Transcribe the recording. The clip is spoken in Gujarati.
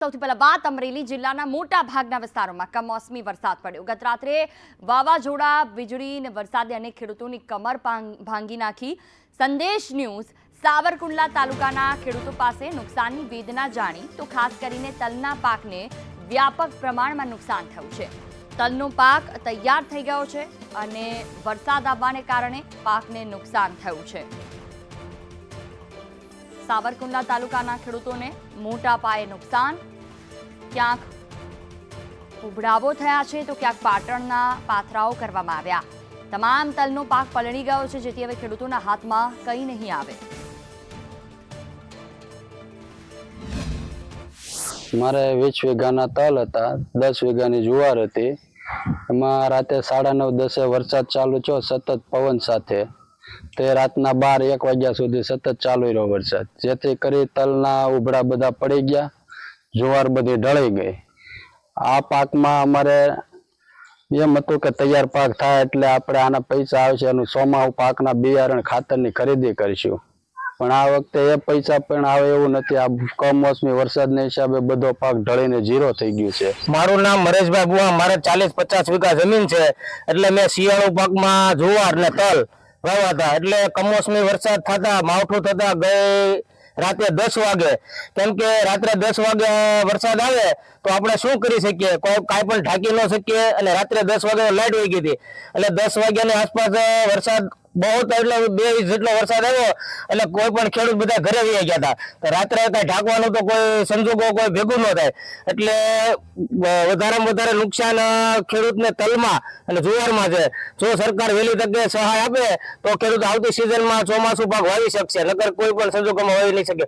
સૌથી પહેલા વાત અમરેલી જિલ્લાના મોટા ભાગના વિસ્તારોમાં. કમોસમી વરસાદ પડ્યો. ગત રાત્રે વાવાઝોડા વીજળી અને વરસાદે અનેક ખેડૂતોની કમર ભાંગી નાખી. સંદેશ ન્યૂઝ, સાવરકુંડલા તાલુકાના ખેડૂતો પાસે નુકસાનની વેદના જાણી. તો ખાસ કરીને તલના પાકને વ્યાપક પ્રમાણમાં નુકસાન થયું છે. તલનો પાક તૈયાર થઈ ગયો છે અને વરસાદ આવવાને કારણે પાકને નુકસાન થયું છે. સાવરકુંડલા તાલુકાના ખેડૂતોને મોટા પાયે નુકસાન. ક્યાંક ઉભડાવો થયા છે તો ક્યાંક પાટણના પાથરાઓ કરવામાં આવ્યા. તમામ તલનો પાક પલળી ગયો છે, જેથી હવે ખેડૂતોના હાથમાં કંઈ નહીં આવે. મારે વીસ વીઘાના તલ હતા, દસ વીઘાની જુવાર હતી. એમાં રાતે સાડા નવ, દસે વરસાદ ચાલુ થયો, સતત પવન સાથે. તે રાતના બાર, એક વાગ્યા સુધી સતત ચાલુ રહ્યો વરસાદ. જેથી કરી તલના ઉભડા બધા પડી ગયા, જુવાર બધી ઢળી ગઈ. આ પાકમાં અમારે એમ હતું કે તૈયાર પાક થાય એટલે આપણે આના પૈસા આવશે એનું સોમાહુ પાકના બિયારણ ખાતરની ખરીદી કરીશું. પણ આ વખતે એ પૈસા પણ આવે એવું નથી. આ કમોસમી વરસાદના હિસાબે બધો પાક ઢળીને જીરો થઈ ગયું છે. મારું નામ મરેશભાઈ બુઆ મારે ચાલીસ પચાસ વીઘા જમીન છે. એટલે મેં શિયાળુ પાકમાં જુવાર ને તલ હતા. એટલે કમોસમી વરસાદ થતા, માવઠું થતા ગઈ રાતે દસ વાગે. કેમ કે રાત્રે દસ વાગે વરસાદ આવે, તો આપણે શું કરી શકીએ? કોઈ, કાંઈ પણ ઢાંકી ન શકીએ અને રાત્રે દસ વાગે લાઈટ વહી ગઈ હતી. એટલે દસ વાગ્યાની આસપાસ વરસાદ બહુ એટલે બે ઇંચ જેટલો વરસાદ આવ્યો એટલે કોઈ પણ ખેડૂત બધા ઘરે વહી ગયા હતા. તો રાત્રે કઈ ઢાંકવાનું તો કોઈ સંજોગો કોઈ ભેગું ન થાય. એટલે વધારેમાં વધારે નુકસાન ખેડૂતને તલમાં અને જુવારમાં છે. જો સરકાર વહેલી તકે સહાય આપે, તો ખેડૂત આવતી સિઝનમાં ચોમાસું પાક વાવી શકશે, નકર કોઈ પણ સંજોગોમાં વાવી નહીં શકે.